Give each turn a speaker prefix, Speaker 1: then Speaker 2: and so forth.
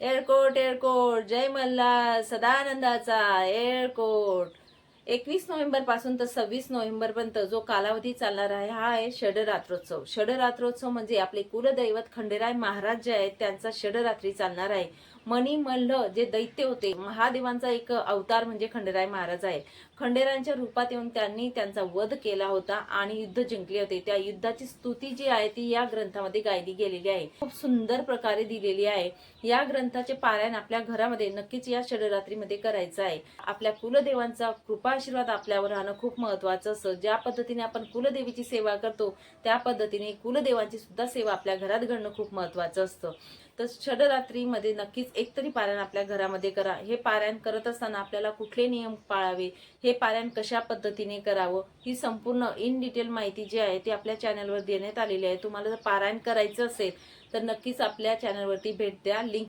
Speaker 1: एअरकोट एअरकोट जय मल्हार सदानंदाचा एअरकोट एकवीस नोव्हेंबरपासून तर सव्वीस नोव्हेंबर पर्यंत जो कालावधी चालणार आहे हा आहे षडरात्रोत्सव. षडरात्रोत्सव म्हणजे आपले कुलदैवत खंडेराय महाराज जे आहेत त्यांचा षडरात्री चालणार आहे. मणी मल्ल जे दैत्य होते महादेवांचा एक अवतार म्हणजे खंडेराय महाराज आहे खंडेरायांच्या रूपात येऊन त्यांनी त्यांचा वध केला होता आणि युद्ध जिंकले होते. त्या युद्धाची स्तुती जी आहे ती या ग्रंथामध्ये गायली गेलेली आहे. खूप सुंदर प्रकारे दिलेली आहे. या ग्रंथाचे पारायण आपल्या घरामध्ये नक्कीच या षडरात्रीमध्ये करायचं आहे. आपल्या कुलदेवांचा कृपा आशीर्वाद आपल्यावर राहणं खूप महत्वाचं असतं. ज्या पद्धतीने आपण कुलदेवीची सेवा करतो त्या पद्धतीने कुलदेवांची सुद्धा सेवा आपल्या घरात घडणं खूप महत्वाचं असतं. तर षडरात्रीमध्ये नक्कीच एकतरी पारायण आपल्या घरामध्ये करा. हे पारायण करत असताना आपल्याला कुठले नियम पाळावे? हे पारायण कशा पद्धतीने करावं? ही संपूर्ण इन डिटेल माहिती जी आहे ती आपल्या चॅनलवर देण्यात आलेली आहे. तुम्हाला जर पारायण करायचं असेल तर नक्कीच आपल्या चॅनलवरती भेट द्या. लिंक